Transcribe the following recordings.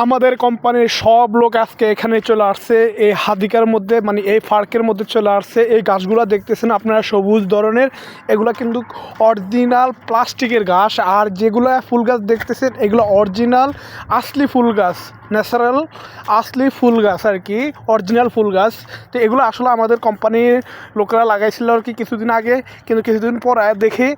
আমাদের কোম্পানির সব লোক আজকে এখানে চলে আসছে, এই হাদিকার মধ্যে মানে এই পার্কের মধ্যে চলে আসছে। এই গাছগুলো দেখতেছেন আপনারা, সবুজ ধরনের। এগুলা কিন্তু অরিজিনাল প্লাস্টিকের গাছ। আর যেগুলো ফুল গাছ দেখতেছেন, এগুলো অরিজিনাল আসলি ফুল গাছ, ন্যাচারাল আসলি ফুল গাছ আর কি, অরিজিনাল ফুল গাছ। তো এগুলো আসলে আমাদের কোম্পানির লোকেরা লাগাইছিল আর কি কিছুদিন আগে। কিন্তু কিছুদিন পরে দেখে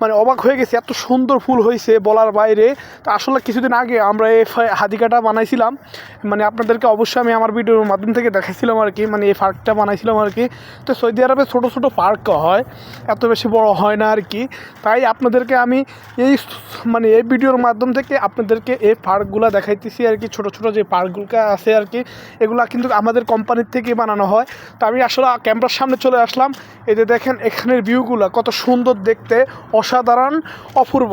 মানে অবাক হয়ে গেছে, এত সুন্দর ফুল হয়েছে বলার বাইরে। তো আসলে কিছুদিন আগে আমরা এই হাদিকাটা বানাইছিলাম। মানে আপনাদেরকে অবশ্যই আমি আমার ভিডিওর মাধ্যম থেকে দেখাইছিলাম আর কি মানে এই পার্কটা বানাইছিলাম আর কি। তো সৌদি আরবে ছোটো ছোটো পার্ক হয়, এত বেশি বড় হয় না আর কি। তাই আপনাদেরকে আমি এই মানে এই ভিডিওর মাধ্যম থেকে আপনাদেরকে এই পার্কগুলো দেখাইতেছি আর কি, ছোটো ছোটো যে পার্কগুলো আছে আর কি, এগুলা কিন্তু আমাদের কোম্পানির থেকে বানানো হয়। তো আমি আসলে ক্যামেরার সামনে চলে আসলাম, এই যে দেখেন এখানের ভিউগুলো কত সুন্দর দেখতে, অসাধারণ, অপূর্ব।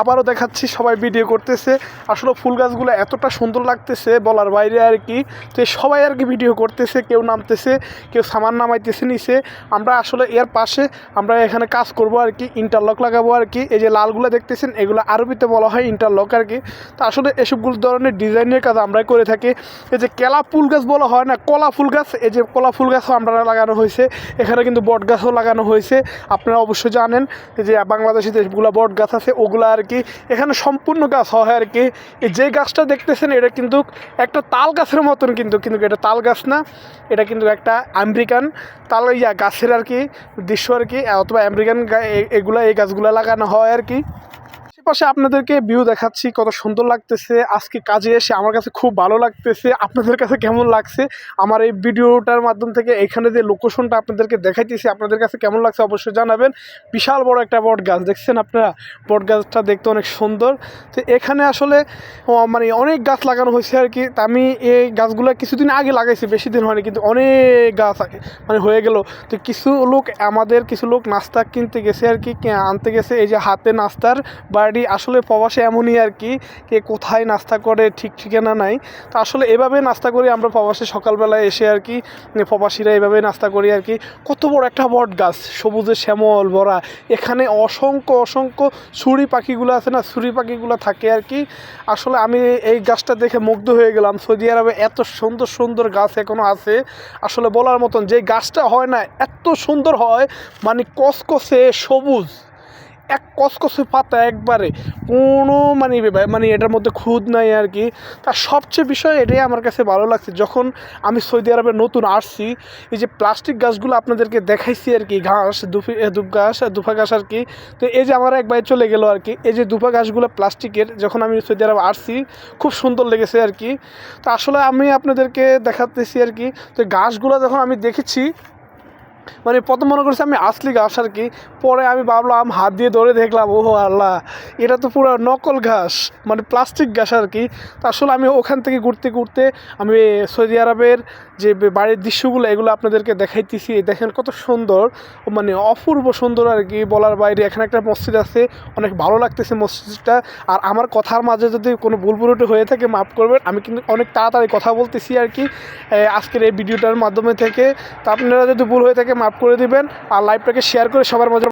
আবারও দেখাচ্ছি, সবাই ভিডিও করতেছে। আসলে ফুল গাছগুলো এতটা সুন্দর লাগতেছে বলার বাইরে আর কি এই সবাই আর কি ভিডিও করতেছে, কেউ নামতেছে, কেউ সামান নামাইতেছে নিচে। আমরা আসলে এর পাশে আমরা এখানে কাজ করব আর কি ইন্টারলক লাগাবো আর কি। এই যে লালগুলো দেখতেছেন, এগুলো আরবিতে বলা হয় ইন্টারলক আর কি। তো আসলে এসবগুলো ধরনের ডিজাইনের কাজ আমরাই করে থাকি। এই যে কেলা ফুল গাছ বলা হয় না, কলা ফুল গাছ, এই যে কলা ফুল গাছও আমরা লাগানো হয়েছে। এখানে কিন্তু বট গাছও লাগানো হয়েছে। আপনারা অবশ্যই জানেন যে বাংলাদেশে যেগুলো বট গাছ আছে, ওগুলো আর কি এখানে সম্পূর্ণ গাছ হয় আর কি যে গাছটা দেখতেছেন, এটা কিন্তু একটা তাল গাছের মতন কিন্তু কিন্তু এটা তাল গাছ না। এটা কিন্তু একটা আমেরিকান তাল, ইয়া গাছের আর কি দৃশ্য আর কি অথবা আমেরিকান এগুলা, এই গাছগুলো লাগানো হয় আর কি আশেপাশে আপনাদেরকে ভিউ দেখাচ্ছি, কত সুন্দর লাগতেছে। আজকে কাজে এসে আমার কাছে খুব ভালো লাগতেছে। আপনাদের কাছে কেমন লাগছে? আমার এই ভিডিওটার মাধ্যম থেকে এখানে যে লোকেশনটা আপনাদেরকে দেখাইতেছি, আপনাদের কাছে কেমন লাগছে অবশ্যই জানাবেন। বিশাল বড় একটা বট গাছ, দেখছেন আপনারা? বট গাছটা দেখতে অনেক সুন্দর। তো এখানে আসলে মানে অনেক গাছ লাগানো হয়েছে আর কি। আমি এই গাছগুলো কিছুদিন আগে লাগাইছি, বেশি দিন হয়নি, কিন্তু অনেক গাছ মানে হয়ে গেল। তো কিছু লোক, আমাদের কিছু লোক নাস্তা কিনতে গেছে আর কি আনতে গেছে। এই যে হাতে নাস্তার বাড়ি আসলে প্রবাসে এমনই আর কি, কে কোথায় নাস্তা করে, ঠিক ঠিকানা নাই। তো আসলে এভাবে নাস্তা করি, আমরা প্রবাসে সকালবেলায় এসে আর কি মানে প্রবাসীরা এভাবে নাস্তা করি আর কি। কত বড় একটা বট গাছ, সবুজে শ্যামল, ভরা। এখানে অসংখ্য অসংখ্য ছুরি পাখিগুলো আছে না, ছুরি পাখিগুলো থাকে আর কি। আসলে আমি এই গাছটা দেখে মুগ্ধ হয়ে গেলাম। সৌদি আরবে এত সুন্দর সুন্দর গাছ এখনও আছে। আসলে বলার মতন যে গাছটা হয় না, এত সুন্দর হয় মানে কসকসে সবুজ। এক কসকসে পাতা একবারে। কোনো মানে মানে এটার মধ্যে খুদ নাই আর কি। তার সবচেয়ে বিষয় এটাই আমার কাছে ভালো লাগছে। যখন আমি সৌদি আরবে নতুন আসছি, এই যে প্লাস্টিক গাছগুলো আপনাদেরকে দেখাইছি আর কি, ঘাস দুফি দুপ ঘাস দুফা ঘাস আর কি। তো এই যে আমার একবারে চলে গেল আর কি। এই যে দুফা ঘাসগুলো প্লাস্টিকের, যখন আমি সৌদি আরবে আসছি, খুব সুন্দর লেগেছে আর কি। তো আসলে আমি আপনাদেরকে দেখাতেছি আর কি। তো গাছগুলো যখন আমি দেখেছি মানে প্রথম মনে করছি আমি আসলি ঘাস আর কি, পরে আমি ভাবলাম হাত দিয়ে ধরে দেখলাম ও আল্লাহ, এটা তো পুরো নকল ঘাস মানে প্লাস্টিক ঘাস আর কি। তা আসলে আমি ওখান থেকে ঘুরতে ঘুরতে আমি সৌদি আরবের যে বাড়ির দৃশ্যগুলো, এগুলো আপনাদেরকে দেখাইতেছি। দেখেন কত সুন্দর মানে অপূর্ব সুন্দর আর কি বলার বাইরে। এখানে একটা মসজিদ আছে, অনেক ভালো লাগতেছে মসজিদটা। আর আমার কথার মাঝে যদি কোনো ভুল ভুলটি হয়ে থাকে, মাফ করবেন। আমি কিন্তু অনেক তাড়াতাড়ি কথা বলতেছি আর কি আজকের এই ভিডিওটার মাধ্যমে থেকে। তা আপনারা যদি ভুল হয়ে থাকে, মাফ করে দিবেন। আর লাইভটাকে শেয়ার করে সবার মাঝে